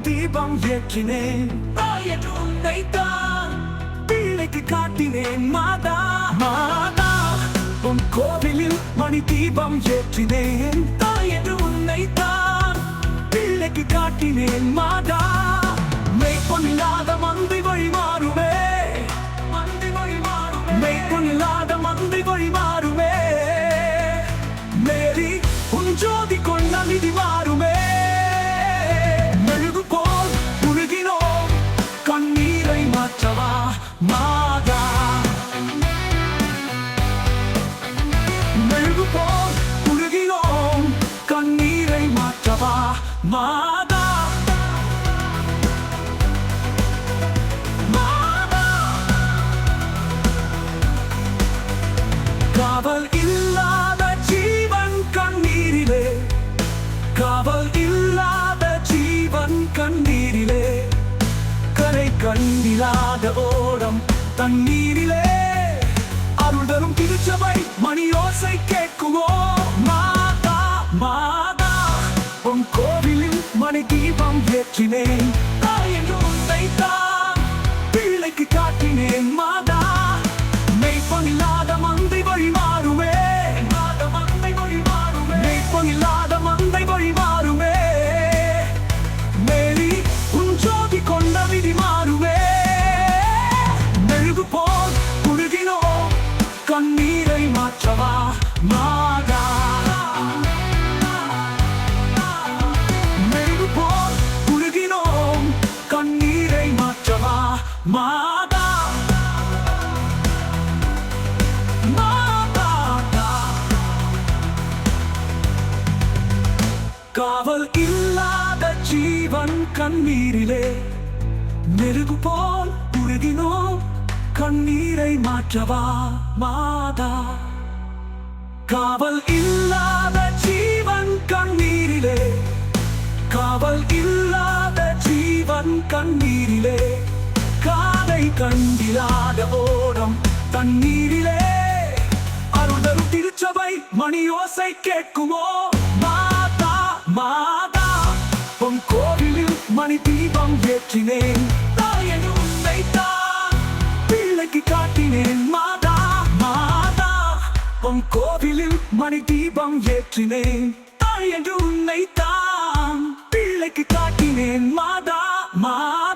தீபம் ஏற்றினேன். என்று உன்னைத்தான் பிள்ளைக்கு காட்டினேன் மாதா. மாதா உன் கோவிலில் மணி தீபம் ஏற்றினேன். தாய் என்று உன்னைத்தான் பிள்ளைக்கு காட்டினேன் மாதா. மெய்ப்பொன்னில்லாத மந்தை வழி மாறுமே. மந்தை வழி மாறுமே. மெய்ப்பொன்னில்லாத மந்தை வழி மாறுமே. மேரி உன் ஜோதி கொண்ட நிதி மாற்றவா மாதா? காவல் இல்லாத ஜீவன் கண்ணீரிலே. காவல் இல்லாத ஜீவன் கண்ணீரிலே. கரை கண்டிலாத ஓ பிள்ளைக்கு காட்டினேன் மாதா. மெய்ப்பொன்னில்லாத மந்தை வழி மாறுமே. மந்தை வழி மாறுமே மெய்ப்பொன்னில்லாத மந்தை வழி மாறுமே. மேரி உன் ஜோதி கொண்ட விதி மாறுமே. மெழுகு போல் குழுகினோ கண்ணீரை மாற்றவா? மா மாதா. மாதா. காவல் இல்லாத ஜீவன் கண்ணீரிலே மெருகு போல் உருகினோம். கண்ணீரை மாற்றவா மாதா. காவல் இல்லாத காலை கண்டிலாத ஓடம் தண்ணீரிலே. அருள்தரும் திருச்சபை மணியோசை கேட்குமோ? மாதா மாதா உன் கோவிலில் மணி தீபம் ஏற்றினேன். தாய் உன்னை தான் பிள்ளைக்கு காட்டினேன். மாதா மாதா உன் கோவிலில் மணி தீபம் ஏற்றினேன். தாய் என்று தான் பிள்ளைக்கு காட்டினேன். மாதா மாதா